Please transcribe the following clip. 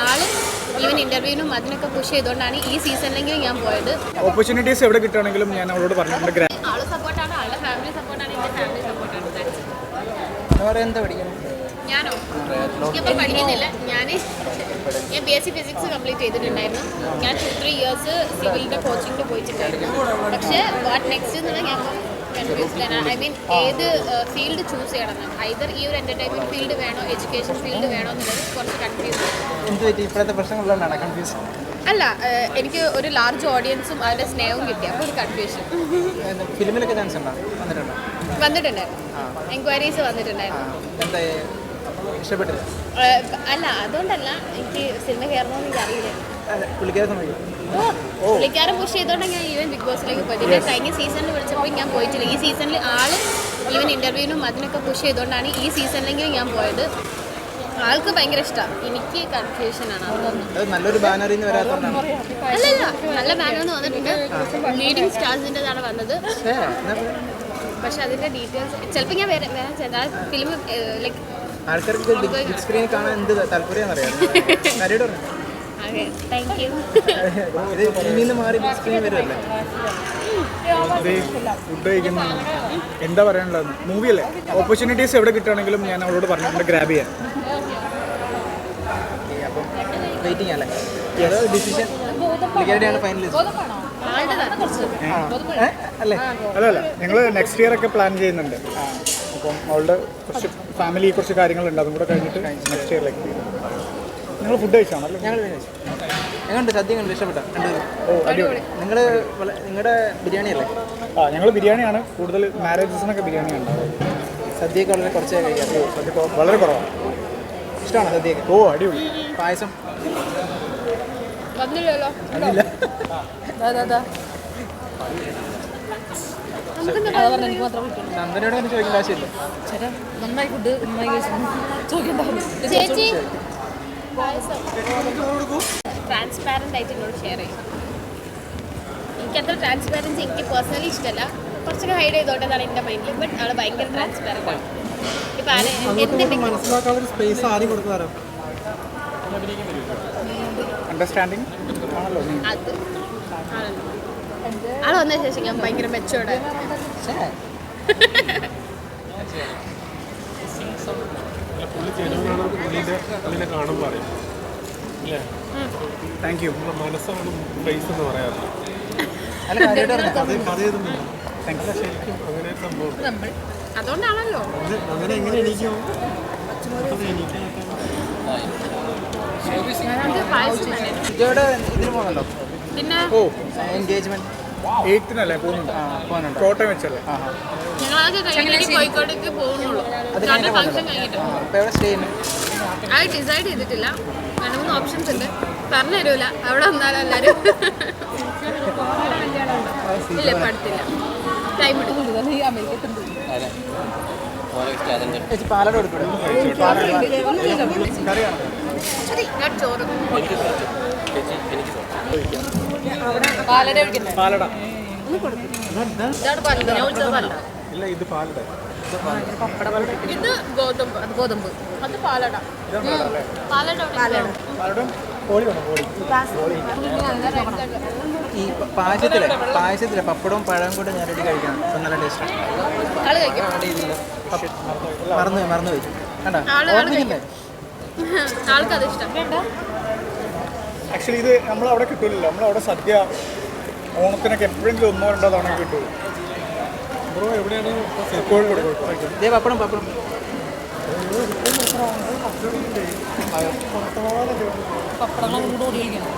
ആൾ even ഈ ഞാൻ പോയത് ഓപ്പർച്യൂണിറ്റീസ് എവിടെ കിട്ടുകയാണെങ്കിലും ഞാൻ അവളോട് പറഞ്ഞിട്ടുണ്ട് ആൾ സപ്പോർട്ടാണ് ഫാമിലി സപ്പോർട്ടാണ് ഫാമിലി സപ്പോർട്ടാണ് ഞാനോ? പഠിക്കുന്നില്ല ഞാൻ B S C physics complete ചെയ്തിട്ടുണ്ടായിരുന്നു ഞാൻ ടു ത്രീ ഇയേഴ്സ് സിവിലിന്റെ കോച്ചിങ്ങിന് പോയിട്ടുണ്ടായിരുന്നു പക്ഷേ വാട്ട് നെക്സ്റ്റ് എന്നുള്ളത് ഞാൻ ഐ മീൻ ഏത് ഫീൽഡ് ചൂസ് ചെയ്യണം ഐദർ ഈ ഒരു എന്റർടൈൻമെന്റ് ഫീൽഡ് വേണോ എഡ്യൂക്കേഷൻ ഫീൽഡ് വേണോ എന്നുള്ളത് കുറച്ച് കൺഫ്യൂസ് ഇപ്പോഴത്തെ പ്രശ്നങ്ങളിലാണ് കൺഫ്യൂസ് അല്ല എനിക്ക് ഒരു ലാർജ് ഓഡിയൻസും അതിന്റെ സ്നേഹവും കിട്ടി. അപ്പോൾ ഒരു കൺഫ്യൂഷൻ ഫിലിമിലൊക്കെ ചാൻസ് ഉണ്ടോ? വന്നിട്ടുണ്ടോ? വന്നിട്ടുണ്ടായിരുന്നു. എൻക്വയറീസ് വന്നിട്ടുണ്ടായിരുന്നു ഇഷ്ടപ്പെട്ടില്ല അല്ല അതുകൊണ്ടല്ല എനിക്ക് സിനിമ കയറണമെന്ന് എനിക്ക് അറിയില്ല ഓ പുള്ളിക്കാരൻ പുഷ് ചെയ്തോണ്ടാണ് ഞാൻ ഈവൻ ബിഗ് ബോസിലേക്ക് പോയത് കഴിഞ്ഞ സീസണിൽ വിളിച്ചപ്പോൾ ഞാൻ പോയിട്ടില്ല. ഈ സീസണിൽ ആൾ ഈവൻ ഇന്റർവ്യൂവിനും അതിനൊക്കെ പുഷ് ചെയ്തോണ്ടാണ് ഈ സീസണിലെങ്കിലും ഞാൻ പോയത്. ആൾക്ക് ഭയങ്കര ഇഷ്ടമാണ് എനിക്ക് അത് നല്ലൊരു ബാനറിൽ നിന്ന് അല്ലല്ല നല്ല ബാനൊന്നും വന്നിട്ടുണ്ട്. ലീഡിങ് സ്റ്റാർസിന്റെതാണ് വന്നത്. പക്ഷേ അതിന്റെ ഡീറ്റെയിൽസ് ചിലപ്പോൾ ഞാൻ വേറെ ഫിലിം ലൈക്ക് ആൾക്കാർക്ക് ബിഗ് സ്ക്രീൻ കാണാൻ എന്ത് താല്പര്യം അറിയാം. കാര്യമായിട്ട് പറഞ്ഞു? ഇത് ടിവിയിൽ മാറി ബിഗ് സ്ക്രീൻ വരുമല്ലേ ഫുഡ് കഴിക്കുന്ന എന്താ പറയാനുള്ളത്? മൂവി അല്ലേ? ഓപ്പർച്യൂണിറ്റീസ് എവിടെ കിട്ടുകയാണെങ്കിലും ഞാൻ അവളോട് പറഞ്ഞിട്ടുണ്ട് ഗ്രാബ് ചെയ്യാം. ഓക്കേ, അപ്പം വെയിറ്റിംഗ് അല്ലേ? ഡിസിഷൻ അല്ലേ? അല്ല അല്ല. ഞങ്ങൾ നെക്സ്റ്റ് ഇയർ ഒക്കെ പ്ലാൻ ചെയ്യുന്നുണ്ട്. അപ്പം അവളുടെ കുറച്ച് ഫാമിലി കുറച്ച് കാര്യങ്ങളുണ്ട്. അതും കൂടെ കഴിഞ്ഞിട്ട് നെക്സ്റ്റ് ഇയറിലേക്ക് നിങ്ങൾ ഫുഡ് കഴിച്ചാണല്ലോ ഞങ്ങൾ എങ്ങനെയുണ്ട് സദ്യ കണ്ടു ഇഷ്ടപ്പെട്ടോ. ഓ അടിപൊളി. നിങ്ങൾ നിങ്ങളുടെ ബിരിയാണി അല്ലേ? ആ ഞങ്ങൾ ബിരിയാണിയാണ്. കൂടുതൽ മാരേജസിനൊക്കെ ബിരിയാണി ഉണ്ടാവും സദ്യയൊക്കെ വളരെ കുറച്ചേ കഴിക്കാറ് സദ്യ വളരെ കുറവാണ് ഇഷ്ടമാണ് സദ്യയൊക്കെ? ഓ അടിപൊളി. പായസം? വന്നില്ലല്ലോ. അതില്ല നന്ദനോട് തന്നെ ചോദിക്കേണ്ട ആവശ്യമില്ല. ചേച്ചി. ട്രാൻസ്പാരന്റ് ആയിട്ട് എന്നോട് ഷെയർ ചെയ്യും. എനിക്കത്ര ട്രാൻസ്പാരൻസി എനിക്ക് പേഴ്സണലി ഇഷ്ടമല്ല കുറച്ചൊക്കെ ഹൈഡ് ചെയ്തോട്ടെന്നാണ് എന്റെ മൈൻഡിൽ ബട്ട് ആൾ ഭയങ്കര ട്രാൻസ്പാരന്റ് ആണ്. ഇപ്പം ആരെ മനസ്സിലാക്കാനുള്ള സ്പേസ് ആദ്യം കൊടുക്കാറോ അണ്ടർസ്റ്റാൻഡിങ് ആണല്ലോ അത്. ആണല്ലോ. വന്ന ശേഷം ഞാൻ ഭയങ്കര മെച്ചോടെ താങ്ക് യു മനസ്സാണ് ഫേസ് എന്ന് പറയാറില്ല അതുകൊണ്ടാണല്ലോ. അത് അങ്ങനെ എങ്ങനെ എണീക്കും? ഇതിന് പിന്നെ? ഓ എൻഗേജ്മെന്റ്. എയ്ത്തിനല്ലേ പോകുന്നുണ്ട്? കോട്ടയം വെച്ചല്ലേ? കോഴിക്കോടേക്ക് പോകുന്നുള്ളൂ. ഫംഗ്ഷൻ കഴിഞ്ഞിട്ട് അത് ഡിസൈഡ് ചെയ്തിട്ടില്ല. രണ്ട് മൂന്ന് ഓപ്ഷൻസ് ഉണ്ട്. പറഞ്ഞു തരൂല അവിടെ വന്നാലും എല്ലാവരും ഇല്ല ഇപ്പം അടുത്തില്ല ടൈം എടുക്കും ചോറ്. പാലട ഇല്ല ഇത് പാലട. ഇത് ഗോതമ്പ് അത് ഗോതമ്പ്. അത് പാലട. പാലട പാലട ഈ പായസത്തിലെ പായസത്തിലെ പപ്പടവും പഴവും കൂടെ ഞാൻ റെഡി കഴിക്കണം. നല്ല ടേസ്റ്റ് മറന്നു മറന്നു പോയി കണ്ടോ? ഓർമ്മിക്കില്ലേ ആൾക്കത് ഇഷ്ടം. ആക്ച്വലി ഇത് നമ്മൾ അവിടെ കിട്ടില്ല നമ്മൾ അവിടെ സദ്യ ഓണത്തിനൊക്കെ എപ്പോഴെങ്കിലും ഒന്നോ രണ്ടോ തവണ കിട്ടുള്ളൂ. ബ്രോ എവിടെയാണ് കോഴിക്കോട് പപ്പടം പപ്പടം. പപ്പടങ്ങൾ കൂടെ ഓടി കളിക്കണം